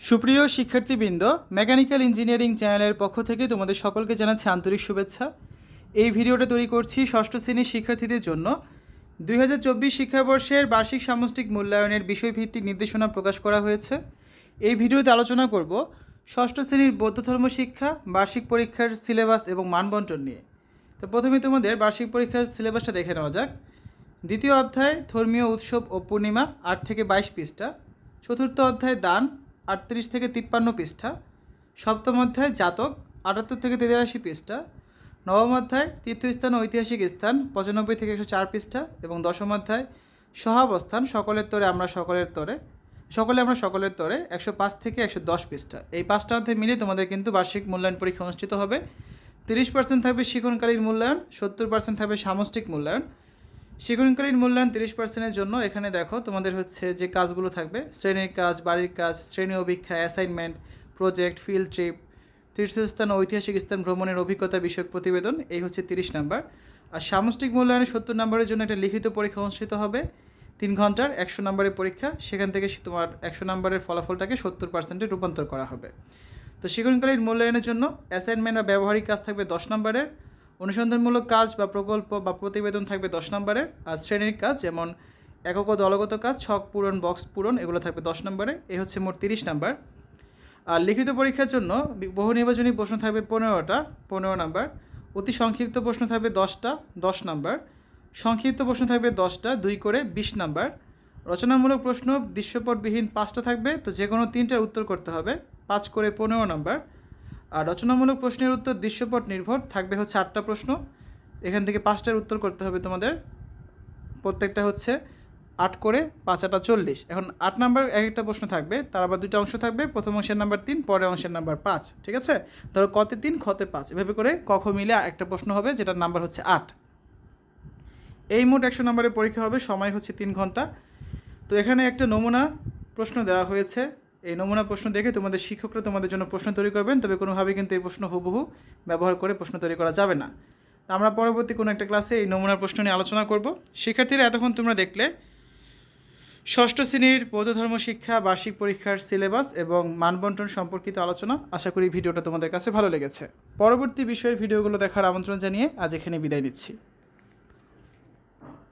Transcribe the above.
সুপ্রিয় শিক্ষার্থীবৃন্দ mechanical engineering চ্যানেলের পক্ষ থেকে তোমাদের সকলকে জানাচ্ছি আন্তরিক শুভেচ্ছা। এই ভিডিওটা তৈরি করছি ষষ্ঠ শ্রেণির শিক্ষার্থীদের জন্য। দুই হাজার চব্বিশ শিক্ষাবর্ষের বার্ষিক সামষ্টিক মূল্যায়নের বিষয়ভিত্তিক নির্দেশনা প্রকাশ করা হয়েছে। এই ভিডিওতে আলোচনা করব ষষ্ঠ শ্রেণির বৌদ্ধ ধর্ম শিক্ষা, বার্ষিক পরীক্ষার সিলেবাস এবং মানবন্টন নিয়ে। তো প্রথমে তোমাদের বার্ষিক পরীক্ষার সিলেবাসটা দেখে নেওয়া যাক। দ্বিতীয় অধ্যায়, ধর্মীয় উৎসব ও পূর্ণিমা, আট থেকে বাইশ পৃষ্ঠা। চতুর্থ অধ্যায়, দান। আটত্রিশ থেকে তিপ্পান্ন পৃষ্ঠা, সপ্তম অধ্যায় জাতক আটাত্তর থেকে তেরাশি পৃষ্ঠা, নবম অধ্যায় তীর্থস্থান ঐতিহাসিক স্থান পঁচানব্বই থেকে একশো চার পৃষ্ঠা এবং দশম অধ্যায় সহাবস্থান সকলের তরে আমরা সকলের তরে, সকলে আমরা সকলের তরে একশো পাঁচ থেকে একশো দশ পৃষ্ঠা। এই পাঁচটা অধ্যায় মিলে তোমাদের কিন্তু বার্ষিক মূল্যায়ন পরীক্ষা অনুষ্ঠিত হবে। তিরিশ পার্সেন্ট থাকবে শিক্ষণকালীন মূল্যায়ন, সত্তর পার্সেন্ট থাকবে সামষ্টিক মূল্যায়ন শিক্ষণকালীন মূল্যায়ন তিরিশ পার্সেন্টের জন্য এখানে দেখো তোমাদের হচ্ছে যে কাজগুলো থাকবে, শ্রেণির কাজ, বাড়ির কাজ, শ্রেণি অভিক্ষা অ্যাসাইনমেন্ট প্রজেক্ট ফিল্ড ট্রিপ তীর্থস্থান ও ঐতিহাসিক স্থান, ভ্রমণের অভিজ্ঞতা, বিষয়ক প্রতিবেদন, এই হচ্ছে তিরিশ নাম্বার। আর সামষ্টিক মূল্যায়নে সত্তর নম্বরের জন্য একটা লিখিত পরীক্ষা অনুষ্ঠিত হবে, তিন ঘণ্টার একশো নম্বরের পরীক্ষা, সেখান থেকে তোমার একশো নম্বরের ফলাফলটাকে সত্তর পার্সেন্টে রূপান্তর করা হবে। তো শিক্ষণকালীন মূল্যায়নের জন্য অ্যাসাইনমেন্ট বা ব্যবহারিক কাজ থাকবে দশ নম্বরের অনুসন্ধানমূলক কাজ বা প্রকল্প বা প্রতিবেদন থাকবে দশ নম্বরে, আর শ্রেণির কাজ যেমন একক ও দলগত কাজ, ছক পূরণ, বক্স পূরণ, এগুলো থাকবে দশ নম্বরে, এ হচ্ছে মোট তিরিশ নাম্বার। আর লিখিত পরীক্ষার জন্য বহু নির্বাচনী প্রশ্ন থাকবে পনেরোটা, পনেরো নাম্বার। অতি সংক্ষিপ্ত প্রশ্ন থাকবে দশটা, দশ নাম্বার। সংক্ষিপ্ত প্রশ্ন থাকবে দশটা, দুই করে বিশ নাম্বার। রচনামূলক প্রশ্ন দৃশ্যপটবিহীন পাঁচটা থাকবে, তো যে কোনো তিনটার উত্তর করতে হবে, পাঁচ করে পনেরো নাম্বার। আর রচনামূলক প্রশ্নের উত্তর দৃশ্যপট নির্ভর, থাকবে হচ্ছে আটটা প্রশ্ন। এখান থেকে পাঁচটার উত্তর করতে হবে তোমাদের। প্রত্যেকটা হচ্ছে আট করে পাঁচ আটা চল্লিশ। এখন আট নাম্বার এক একটা প্রশ্ন থাকবে, তার আবার দুটো অংশ থাকবে, প্রথম অংশের নাম্বার তিন, পরের অংশের নাম্বার পাঁচ, ঠিক আছে? ধরো কতে তিন, খতে পাঁচ, এভাবে করে কখ মিলে একটা প্রশ্ন হবে, যেটার নাম্বার হচ্ছে আট। এই মোট একশো নম্বরের পরীক্ষা হবে, সময় হচ্ছে তিন ঘণ্টা। তো এখানে একটা নমুনা প্রশ্ন দেওয়া হয়েছে এই নমুনা প্রশ্ন দেখে তোমাদের শিক্ষকরা তোমাদের জন্য প্রশ্ন তৈরি করবেন, তবে কোনোভাবেই কিন্তু এই প্রশ্ন হুবহু ব্যবহার করে প্রশ্ন তৈরি করা যাবে না। আমরা পরবর্তী কোনো একটা ক্লাসে এই নমুনার প্রশ্ন নিয়ে আলোচনা করব। শিক্ষার্থীরা, এতক্ষণ তোমরা দেখলে ষষ্ঠ শ্রেণির বৌদ্ধ ধর্ম শিক্ষা, বার্ষিক পরীক্ষার সিলেবাস এবং মানবন্টন সম্পর্কিত আলোচনা। আশা করি ভিডিওটা তোমাদের কাছে ভালো লেগেছে। পরবর্তী বিষয়ের ভিডিওগুলো দেখার আমন্ত্রণ জানিয়ে আজ এখানে বিদায় নিচ্ছি।